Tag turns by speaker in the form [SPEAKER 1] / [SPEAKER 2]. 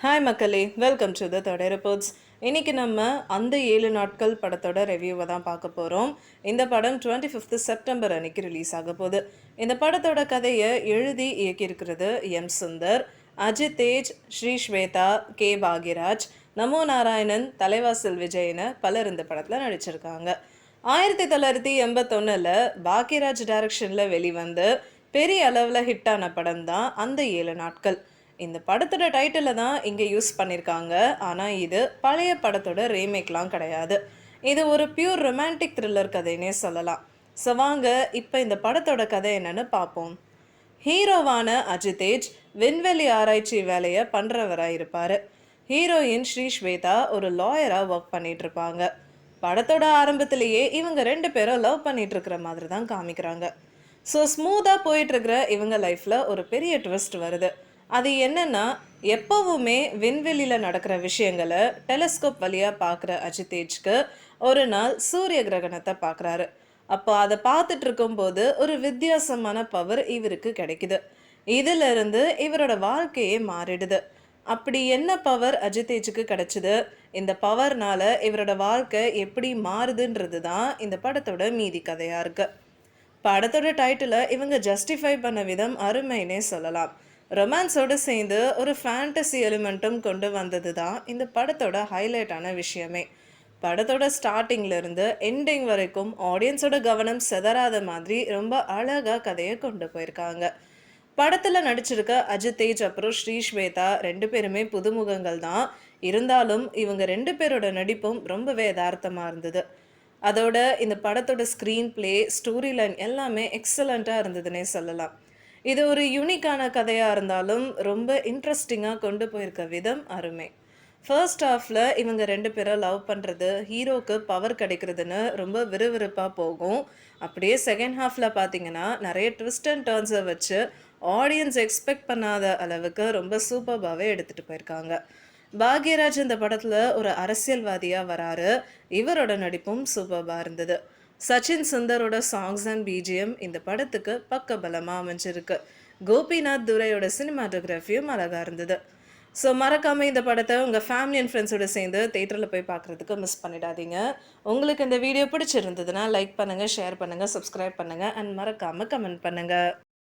[SPEAKER 1] Hi மக்களே. Welcome to the third reports இன்னைக்கு நம்ம அந்த ஏழு நாட்கள் படத்தோட ரிவ்யூவை தான் பார்க்க போகிறோம் இந்த படம் டுவெண்ட்டி ஃபிஃப்த் செப்டம்பர் அன்னைக்கு ரிலீஸ் ஆக போகுது. இந்த படத்தோட கதையை எழுதி இயக்கியிருக்கிறது எம் சுந்தர் அஜித் தேஜ் ஸ்ரீ ஸ்வேதா கே. பாக்யராஜ் நமோ நாராயணன் தலைவாசல் விஜய்னு பலர் இந்த படத்தில் நடிச்சிருக்காங்க. ஆயிரத்தி தொள்ளாயிரத்தி எண்பத்தொன்னில் பாக்யராஜ் டைரக்ஷனில் வெளிவந்து பெரிய அளவில் ஹிட்டான படம் தான் அந்த ஏழு நாட்கள். இந்த படத்தோட டைட்டிலை தான் இங்கே யூஸ் பண்ணியிருக்காங்க ஆனால் இது பழைய படத்தோட ரீமேக்லாம் கிடையாது. இது ஒரு பியூர் ரொமான்டிக் த்ரில்லர் கதைன்னே சொல்லலாம். ஸோ வாங்க இப்போ இந்த படத்தோட கதை என்னன்னு பார்ப்போம். ஹீரோவான அஜிதேஜ் விண்வெளி ஆராய்ச்சி வேலையை பண்ணுறவராக இருப்பார். ஹீரோயின் ஸ்ரீ ஸ்வேதா ஒரு லாயராக ஒர்க் பண்ணிட்டு இருப்பாங்க. படத்தோட ஆரம்பத்திலேயே இவங்க ரெண்டு பேரும் லவ் பண்ணிட்டு இருக்கிற மாதிரி தான் காமிக்கிறாங்க. ஸோ ஸ்மூத்தாக போயிட்டு இருக்கிற இவங்க லைஃப்பில் ஒரு பெரிய ட்விஸ்ட் வருது. அது என்னன்னா எப்போவுமே விண்வெளியில் நடக்கிற விஷயங்களை டெலஸ்கோப் வழியாக பார்க்குற அஜிதேஜ்க்கு ஒரு நாள் சூரிய கிரகணத்தை பார்க்குறாரு. அப்போ அதை பார்த்துட்டு இருக்கும்போது ஒரு வித்தியாசமான பவர் இவருக்கு கிடைக்குது. இதிலிருந்து இவரோட வாழ்க்கையே மாறிடுது. அப்படி என்ன பவர் அஜிதேஜுக்கு கிடைச்சிது? இந்த பவர்னால இவரோட வாழ்க்கை எப்படி மாறுதுன்றது தான் இந்த படத்தோட மீதி கதையாக இருக்குது படத்தோட டைட்டிலை இவங்க ஜஸ்டிஃபை பண்ண விதம் அருமைன்னே சொல்லலாம். ரொமான்ஸோடு சேர்ந்து ஒரு ஃபேண்டசி எலிமெண்ட்டும் கொண்டு வந்தது தான் இந்த படத்தோட ஹைலைட்டான விஷயமே. படத்தோட ஸ்டார்டிங்லேருந்து எண்டிங் வரைக்கும் ஆடியன்ஸோட கவனம் செதறாத மாதிரி ரொம்ப அழகாக கதையை கொண்டு போயிருக்காங்க. படத்தில் நடிச்சிருக்க அஜித் தேஜ் அப்புறம் ஸ்ரீ ஸ்வேதா ரெண்டு பேருமே புதுமுகங்கள் தான். இருந்தாலும் இவங்க ரெண்டு பேரோட நடிப்பும் ரொம்பவே யதார்த்தமாக இருந்தது. அதோட இந்த படத்தோட ஸ்க்ரீன் ப்ளே ஸ்டோரி லைன் எல்லாமே எக்ஸலண்ட்டாக இருந்ததுன்னே சொல்லலாம். இது ஒரு யூனிக்கான கதையாக இருந்தாலும் ரொம்ப இன்ட்ரெஸ்டிங்காக கொண்டு போயிருக்க விதம் அருமை. ஃபர்ஸ்ட் ஹாஃபில் இவங்க ரெண்டு பேரும் லவ் பண்ணுறது ஹீரோக்கு பவர் கிடைக்கிறதுன்னு ரொம்ப விறுவிறுப்பாக போகும். அப்படியே செகண்ட் ஹாஃபில் பார்த்தீங்கன்னா நிறைய ட்விஸ்ட் அண்ட் டர்ன்ஸை வச்சு ஆடியன்ஸ் எக்ஸ்பெக்ட் பண்ணாத அளவுக்கு ரொம்ப சூப்பர்பாகவே எடுத்துகிட்டு போயிருக்காங்க. பாக்யராஜ் இந்த படத்தில் ஒரு அரசியல்வாதியாக வராரு. இவரோட நடிப்பும் சூப்பர்பாக இருந்தது. சச்சின் சுந்தரோட சாங்ஸ் அண்ட் பிஜிஎம் இந்த படத்துக்கு பக்கபலமாக அமைஞ்சிருக்கு. கோபிநாத் துரையோட சினிமாட்டோகிராஃபியும் அழகாக இருந்தது. ஸோ மறக்காமல் இந்த படத்தை உங்கள் ஃபேமிலி அண்ட் ஃப்ரெண்ட்ஸோட சேர்ந்து தேட்டரில் போய் பார்க்குறதுக்கு மிஸ் பண்ணிடாதீங்க. உங்களுக்கு இந்த வீடியோ பிடிச்சிருந்ததுன்னா லைக் பண்ணுங்கள் ஷேர் பண்ணுங்கள் சப்ஸ்கிரைப் பண்ணுங்கள் அண்ட் மறக்காமல் கமெண்ட் பண்ணுங்கள்